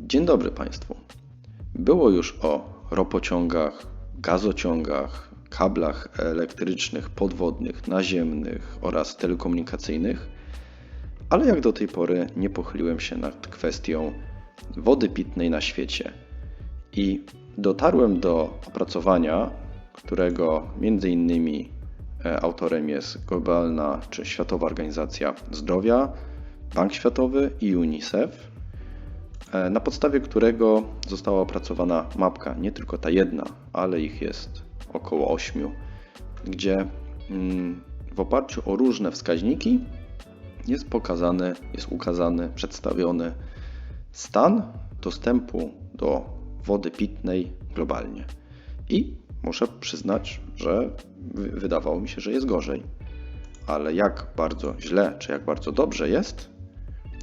Dzień dobry Państwu. Było już o ropociągach, gazociągach, kablach elektrycznych, podwodnych, naziemnych oraz telekomunikacyjnych, ale jak do tej pory nie pochyliłem się nad kwestią wody pitnej na świecie. I dotarłem do opracowania, którego między innymi e, autorem jest globalna czy Światowa Organizacja Zdrowia, Bank Światowy i UNICEF, na podstawie którego została opracowana mapka, nie tylko ta jedna, ale ich jest około 8, gdzie mm, w oparciu o różne wskaźniki jest pokazany, jest ukazany, przedstawiony stan dostępu do wody pitnej globalnie. I muszę przyznać, że wydawało mi się, że jest gorzej. Ale jak bardzo źle, czy jak bardzo dobrze jest,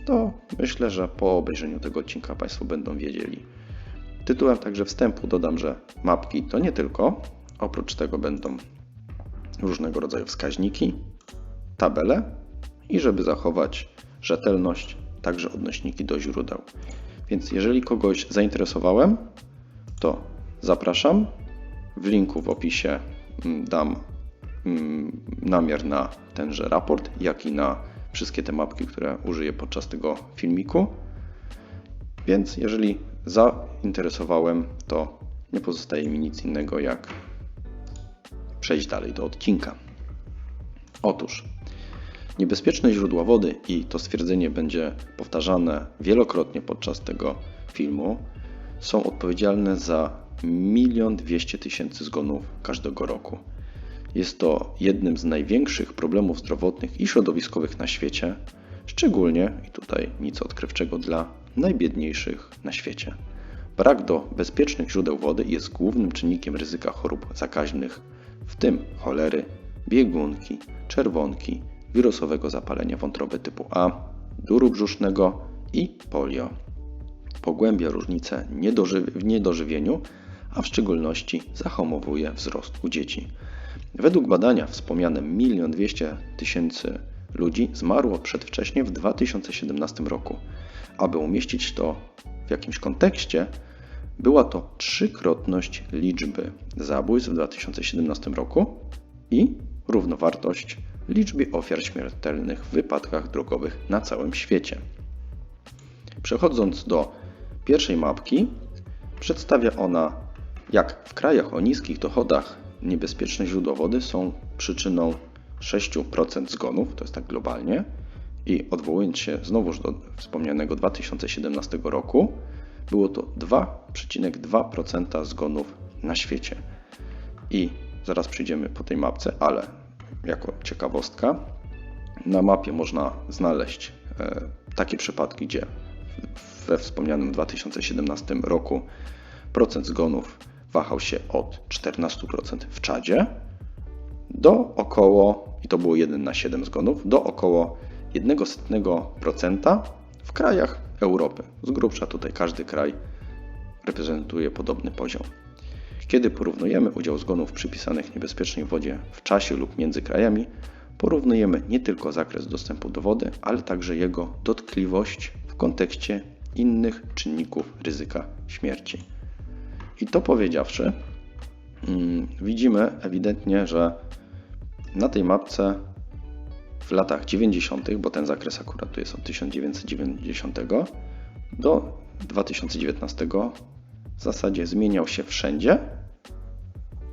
to myślę, że po obejrzeniu tego odcinka Państwo będą wiedzieli. Tytułem także wstępu dodam, że mapki to nie tylko, oprócz tego będą różnego rodzaju wskaźniki, tabele i żeby zachować rzetelność, także odnośniki do źródeł. Więc jeżeli kogoś zainteresowałem, to zapraszam. W linku w opisie mm, dam mm, namiar na tenże raport, jak i na wszystkie te mapki, które użyję podczas tego filmiku. Więc jeżeli zainteresowałem, to nie pozostaje mi nic innego jak przejść dalej do odcinka. Otóż niebezpieczne źródła wody, i to stwierdzenie będzie powtarzane wielokrotnie podczas tego filmu, są odpowiedzialne za 1 200 tysięcy zgonów każdego roku. Jest to jednym z największych problemów zdrowotnych i środowiskowych na świecie, szczególnie, i tutaj nic odkrywczego, dla najbiedniejszych na świecie. Brak do bezpiecznych źródeł wody jest głównym czynnikiem ryzyka chorób zakaźnych, w tym cholery, biegunki, czerwonki, wirusowego zapalenia wątroby typu A, duru brzusznego i polio. Pogłębia różnice w niedożywieniu, a w szczególności zahamowuje wzrost u dzieci. Według badania wspomniane 1 200 tysięcy ludzi zmarło przedwcześnie w 2017 roku. Aby umieścić to w jakimś kontekście, była to trzykrotność liczby zabójstw w 2017 roku i równowartość liczby ofiar śmiertelnych w wypadkach drogowych na całym świecie. Przechodząc do pierwszej mapki, przedstawia ona, jak w krajach o niskich dochodach niebezpieczne źródła wody są przyczyną 6% zgonów, to jest tak globalnie, i odwołując się znowuż do wspomnianego 2017 roku, było to 2,2% zgonów na świecie. I zaraz przyjdziemy po tej mapce, ale jako ciekawostka, na mapie można znaleźć e, takie przypadki, gdzie we wspomnianym 2017 roku procent zgonów wahał się od 14% w Czadzie do około, i to było 1 na 7 zgonów, do około 1% w krajach Europy. Z grubsza tutaj każdy kraj reprezentuje podobny poziom. Kiedy porównujemy udział zgonów przypisanych niebezpiecznej wodzie w czasie lub między krajami, porównujemy nie tylko zakres dostępu do wody, ale także jego dotkliwość w kontekście innych czynników ryzyka śmierci. I to powiedziawszy, mm, widzimy ewidentnie, że na tej mapce w latach 90., bo ten zakres akurat tu jest od 1990 do 2019 w zasadzie zmieniał się wszędzie,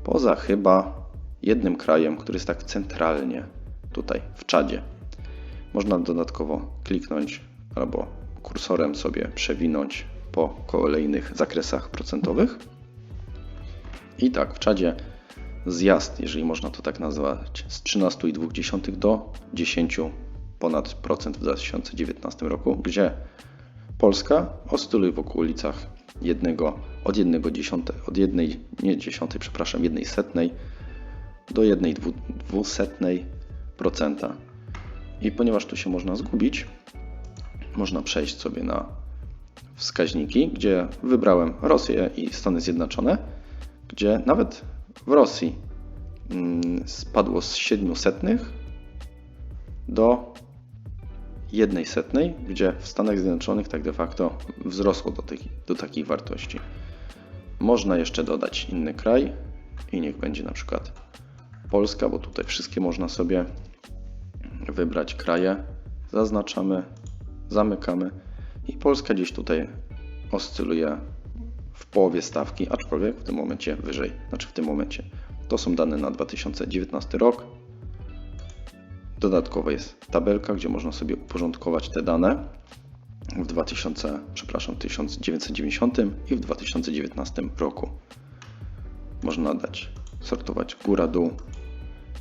poza chyba jednym krajem, który jest tak centralnie tutaj w Czadzie. Można dodatkowo kliknąć albo kursorem sobie przewinąć po kolejnych zakresach procentowych. I tak, w Czadzie zjazd, jeżeli można to tak nazwać, z 13,2 do 10 ponad procent w 2019 roku, gdzie Polska oscyluje w okolicach jednego, od 1 dziesiąte, od jednej, nie dziesiątej, przepraszam, jednej setnej do jednej dwusetnej procenta. I ponieważ tu się można zgubić, można przejść sobie na wskaźniki, gdzie wybrałem Rosję i Stany Zjednoczone, gdzie nawet w Rosji mm, spadło z 700 do jednej setnej, gdzie w Stanach Zjednoczonych tak de facto wzrosło do, tych, do takich wartości. Można jeszcze dodać inny kraj i niech będzie na przykład Polska, bo tutaj wszystkie można sobie wybrać kraje. Zaznaczamy, zamykamy i Polska gdzieś tutaj oscyluje w połowie stawki, aczkolwiek w tym momencie wyżej. Znaczy w tym momencie. To są dane na 2019 rok. Dodatkowo jest tabelka, gdzie można sobie uporządkować te dane w 2000, przepraszam, 1990 i w 2019 roku. Można dać, sortować góra, dół.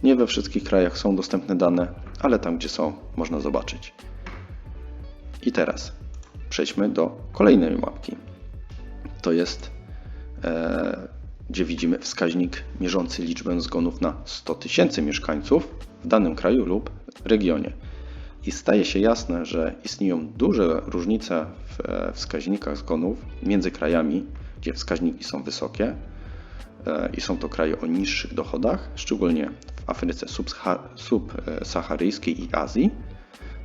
Nie we wszystkich krajach są dostępne dane, ale tam gdzie są, można zobaczyć. I teraz przejdźmy do kolejnej mapki. To jest, e, gdzie widzimy wskaźnik mierzący liczbę zgonów na 100 tysięcy mieszkańców w danym kraju lub regionie. I staje się jasne, że istnieją duże różnice w e, wskaźnikach zgonów między krajami, gdzie wskaźniki są wysokie e, i są to kraje o niższych dochodach, szczególnie w Afryce subsaharyjskiej i Azji.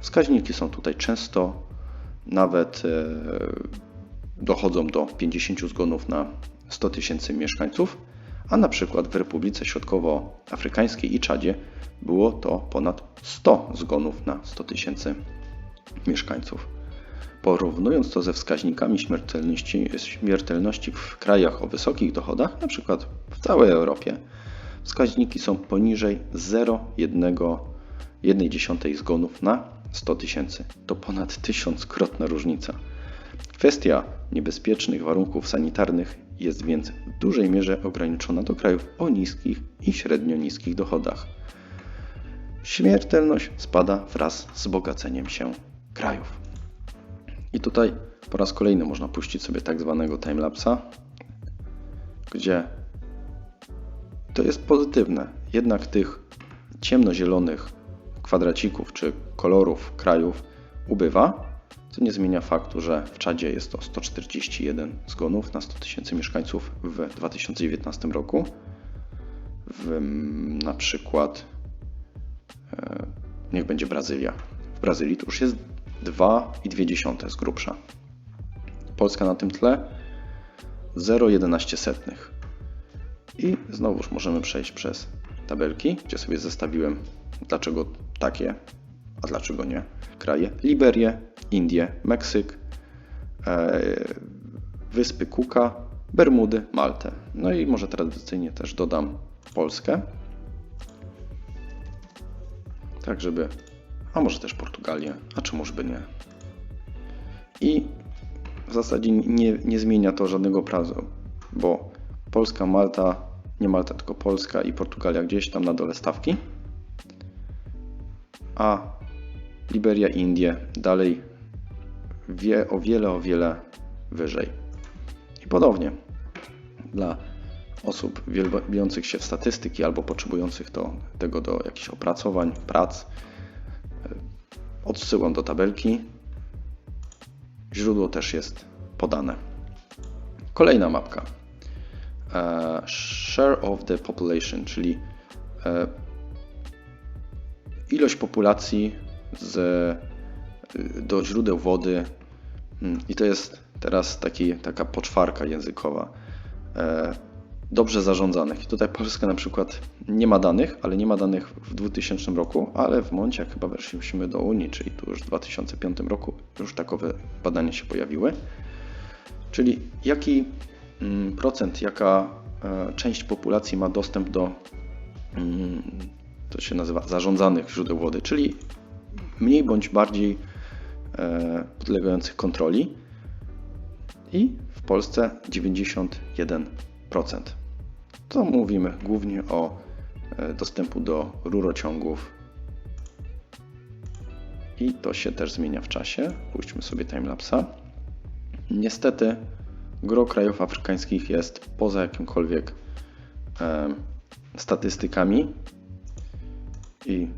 Wskaźniki są tutaj często nawet e, dochodzą do 50 zgonów na 100 tysięcy mieszkańców, a na przykład w Republice Środkowoafrykańskiej i Czadzie było to ponad 100 zgonów na 100 tysięcy mieszkańców. Porównując to ze wskaźnikami śmiertelności, śmiertelności w krajach o wysokich dochodach, na przykład w całej Europie, wskaźniki są poniżej 0,1 zgonów na 100 tysięcy. To ponad tysiąckrotna różnica. Kwestia niebezpiecznych warunków sanitarnych jest więc w dużej mierze ograniczona do krajów o niskich i średnio niskich dochodach. Śmiertelność spada wraz z bogaceniem się krajów. I tutaj po raz kolejny można puścić sobie tak zwanego timelapsa, gdzie to jest pozytywne. Jednak tych ciemnozielonych kwadracików czy kolorów krajów ubywa, co nie zmienia faktu, że w Czadzie jest to 141 zgonów na 100 tysięcy mieszkańców w 2019 roku. W, na przykład e, niech będzie Brazylia. W Brazylii to już jest 2,2 z grubsza. Polska na tym tle 0,11 I znowuż możemy przejść przez tabelki, gdzie sobie zestawiłem dlaczego takie, a dlaczego nie kraje. Liberię, Indie, Meksyk, e, Wyspy Kuka, Bermudy, Maltę. No i może tradycyjnie też dodam Polskę. Tak, żeby. A może też Portugalię, a czemuż by nie. I w zasadzie nie, nie zmienia to żadnego prawa, bo Polska, Malta, nie Malta, tylko Polska i Portugalia gdzieś tam na dole stawki. A Liberia, Indie dalej wie o wiele, o wiele wyżej. I podobnie dla osób wielbiących się w statystyki albo potrzebujących to, tego do jakichś opracowań, prac, odsyłam do tabelki. Źródło też jest podane. Kolejna mapka. E, share of the population, czyli e, ilość populacji z do źródeł wody mm, i to jest teraz taki, taka poczwarka językowa. E, dobrze zarządzanych. I tutaj Polska na przykład nie ma danych, ale nie ma danych w 2000 roku, ale w momencie jak chyba weszliśmy do Unii, czyli tu już w 2005 roku już takowe badania się pojawiły. Czyli jaki mm, procent, jaka e, część populacji ma dostęp do mm, to się nazywa zarządzanych źródeł wody, czyli mniej bądź bardziej E, podlegających kontroli i w Polsce 91%. To mówimy głównie o e, dostępu do rurociągów i to się też zmienia w czasie. Puśćmy sobie timelapsa. Niestety gro krajów afrykańskich jest poza jakimkolwiek e, statystykami i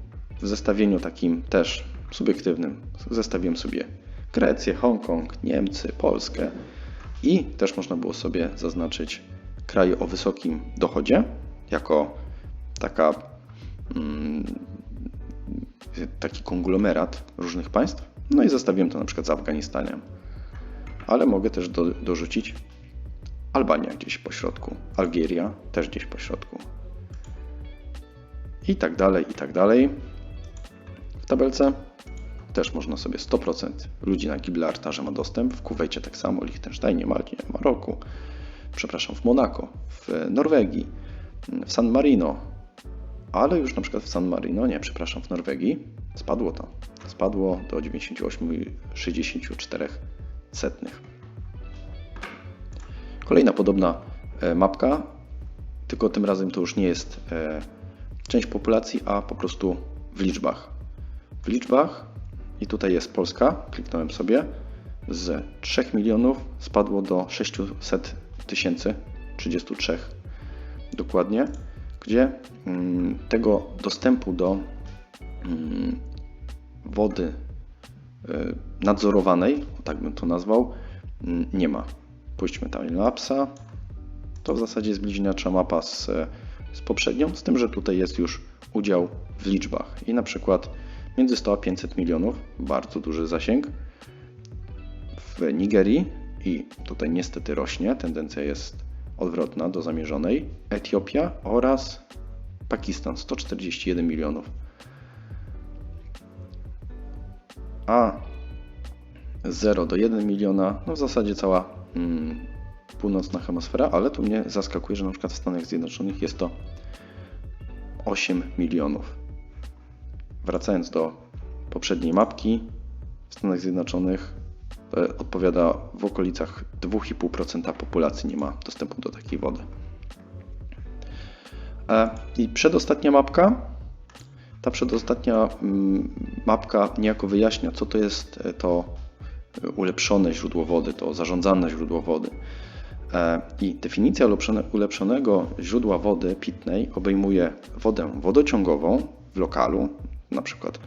w zestawieniu takim też subiektywnym. Zestawiłem sobie Grecję, Hongkong, Niemcy, Polskę i też można było sobie zaznaczyć kraje o wysokim dochodzie jako taka, mm, taki konglomerat różnych państw. No i zestawiłem to na przykład z Afganistanem. Ale mogę też do, dorzucić Albania gdzieś po środku, Algieria też gdzieś po środku. I tak dalej, i tak dalej. Tabelce też można sobie 100% ludzi na Gibraltarze ma dostęp, w Kuwejcie tak samo, Liechtensteinie, Malcie, Maroku, przepraszam, w Monako, w Norwegii, w San Marino, ale już na przykład w San Marino, nie, przepraszam, w Norwegii spadło to. Spadło do 98,64 setnych. Kolejna podobna e, mapka, tylko tym razem to już nie jest e, część populacji, a po prostu w liczbach. W liczbach i tutaj jest Polska, kliknąłem sobie, z 3 milionów spadło do 600 tysięcy, 33 dokładnie, gdzie mm, tego dostępu do mm, wody y, nadzorowanej, tak bym to nazwał, mm, nie ma. Pójdźmy timelapsa. To w zasadzie jest bliźniacza mapa z, z poprzednią, z tym, że tutaj jest już udział w liczbach. I na przykład między 100 a 500 milionów, bardzo duży zasięg. W Nigerii i tutaj niestety rośnie, tendencja jest odwrotna do zamierzonej. Etiopia oraz Pakistan 141 milionów. A 0 do 1 miliona, no w zasadzie cała mm, północna hemisfera, ale tu mnie zaskakuje, że na przykład w Stanach Zjednoczonych jest to 8 milionów. Wracając do poprzedniej mapki, w Stanach Zjednoczonych odpowiada w okolicach 2,5% populacji nie ma dostępu do takiej wody. E, I przedostatnia mapka. Ta przedostatnia mm, mapka niejako wyjaśnia, co to jest e, to ulepszone źródło wody, to zarządzane źródło wody. E, I definicja ulepszonego źródła wody pitnej obejmuje wodę wodociągową w lokalu, na przykład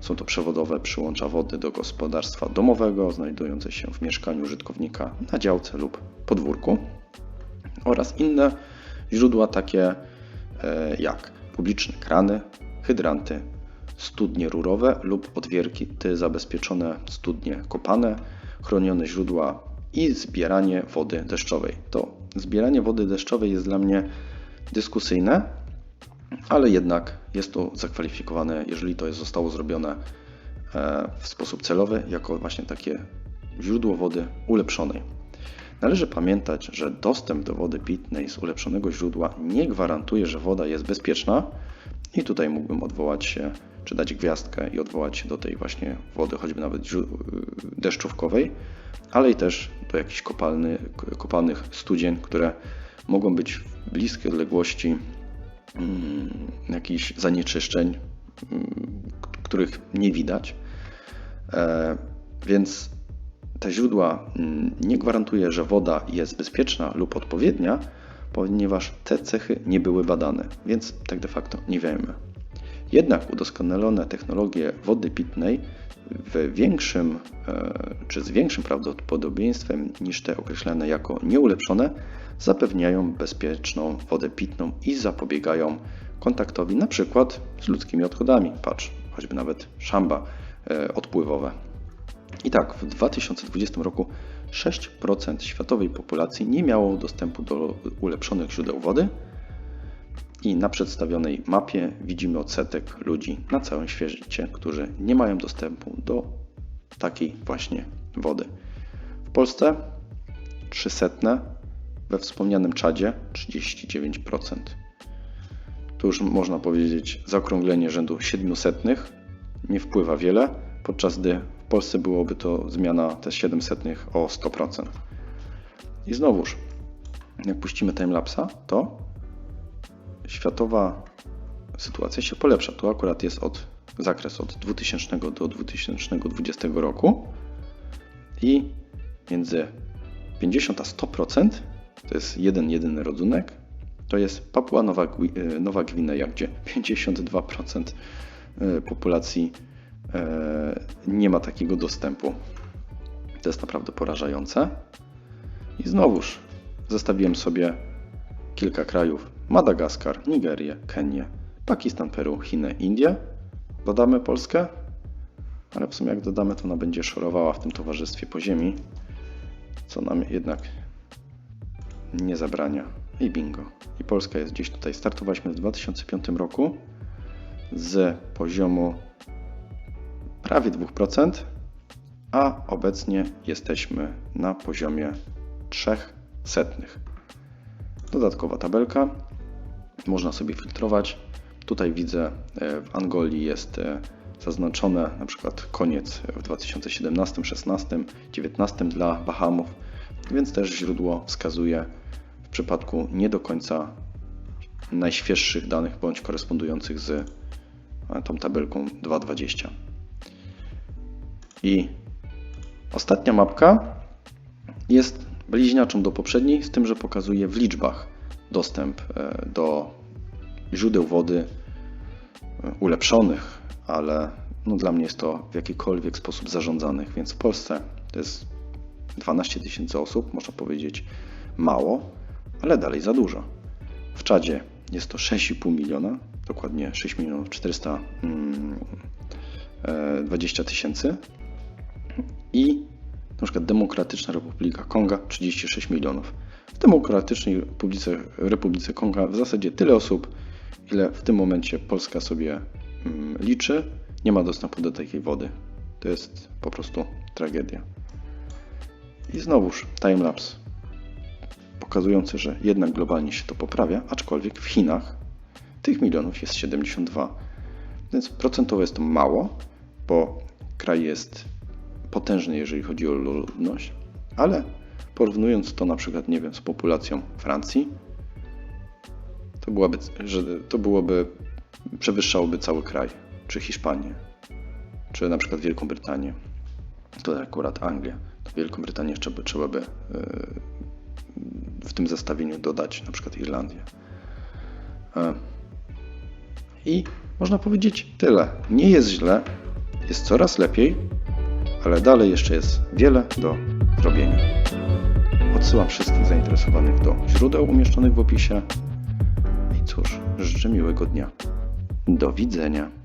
są to przewodowe przyłącza wody do gospodarstwa domowego znajdujące się w mieszkaniu użytkownika na działce lub podwórku oraz inne źródła takie e, jak publiczne krany, hydranty, studnie rurowe lub odwierki zabezpieczone studnie kopane, chronione źródła i zbieranie wody deszczowej. To zbieranie wody deszczowej jest dla mnie dyskusyjne, ale jednak jest to zakwalifikowane, jeżeli to zostało zrobione e, w sposób celowy, jako właśnie takie źródło wody ulepszonej. Należy pamiętać, że dostęp do wody pitnej z ulepszonego źródła nie gwarantuje, że woda jest bezpieczna i tutaj mógłbym odwołać się, czy dać gwiazdkę i odwołać się do tej właśnie wody, choćby nawet deszczówkowej, ale i też do jakichś kopalny, kopalnych studzień, które mogą być w bliskiej odległości jakichś zanieczyszczeń, mm, których nie widać. E, więc te źródła mm, nie gwarantuje, że woda jest bezpieczna lub odpowiednia, ponieważ te cechy nie były badane, więc tak de facto nie wiemy. Jednak udoskonalone technologie wody pitnej w większym e, czy z większym prawdopodobieństwem niż te określane jako nieulepszone zapewniają bezpieczną wodę pitną i zapobiegają kontaktowi na przykład z ludzkimi odchodami. Patrz, choćby nawet szamba e, odpływowe. I tak, w 2020 roku 6% światowej populacji nie miało dostępu do ulepszonych źródeł wody. I na przedstawionej mapie widzimy odsetek ludzi na całym świecie, którzy nie mają dostępu do takiej właśnie wody. W Polsce 300 we wspomnianym czadzie 39%. Tu już można powiedzieć zaokrąglenie rzędu 700 nie wpływa wiele, podczas gdy w Polsce byłoby to zmiana te 700 o 100%. I znowuż, jak puścimy timelapsa, to światowa sytuacja się polepsza. Tu akurat jest od zakres od 2000 do 2020 roku i między 50 a 100% to jest jeden jedyny rodzunek, to jest Papua Nowa, e, Nowa Gwineja, gdzie 52% e, populacji e, nie ma takiego dostępu. To jest naprawdę porażające. I znowuż zestawiłem sobie kilka krajów: Madagaskar, Nigerię, Kenię, Pakistan, Peru, Chiny, Indie. Dodamy Polskę. ale w sumie jak dodamy, to ona będzie szorowała w tym towarzystwie po ziemi, co nam jednak nie zabrania. I bingo. I Polska jest gdzieś tutaj. Startowaliśmy w 2005 roku z poziomu prawie 2%, a obecnie jesteśmy na poziomie 300. Dodatkowa tabelka. Można sobie filtrować. Tutaj widzę e, w Angolii jest e, zaznaczone na przykład koniec w 2017, 16, 19 dla Bahamów, więc też źródło wskazuje w przypadku nie do końca najświeższych danych bądź korespondujących z e, tą tabelką 2.20. I ostatnia mapka jest bliźniaczą do poprzedniej, z tym, że pokazuje w liczbach dostęp e, do źródeł wody e, ulepszonych, ale no dla mnie jest to w jakikolwiek sposób zarządzanych, więc w Polsce to jest 12 tysięcy osób, można powiedzieć mało, ale dalej za dużo. W Czadzie jest to 6,5 miliona, dokładnie 6 milionów 420 tysięcy i na przykład Demokratyczna Republika Konga 36 milionów. W Demokratycznej Republice, Republice Konga w zasadzie tyle osób, ile w tym momencie Polska sobie mm, liczy, nie ma dostępu do takiej wody. To jest po prostu tragedia. I znowuż timelapse pokazujący, że jednak globalnie się to poprawia, aczkolwiek w Chinach tych milionów jest 72. Więc procentowo jest to mało, bo kraj jest potężny, jeżeli chodzi o ludność, ale porównując to na przykład, nie wiem, z populacją Francji, to byłoby, że to byłoby, przewyższałoby cały kraj, czy Hiszpanię, czy na przykład Wielką Brytanię. To akurat Anglia. To Wielką Brytanię jeszcze by, trzeba by yy, w tym zestawieniu dodać na przykład Irlandię. E, I można powiedzieć tyle. Nie jest źle, jest coraz lepiej, ale dalej jeszcze jest wiele do zrobienia. Odsyłam wszystkich zainteresowanych do źródeł umieszczonych w opisie. I cóż, życzę miłego dnia. Do widzenia.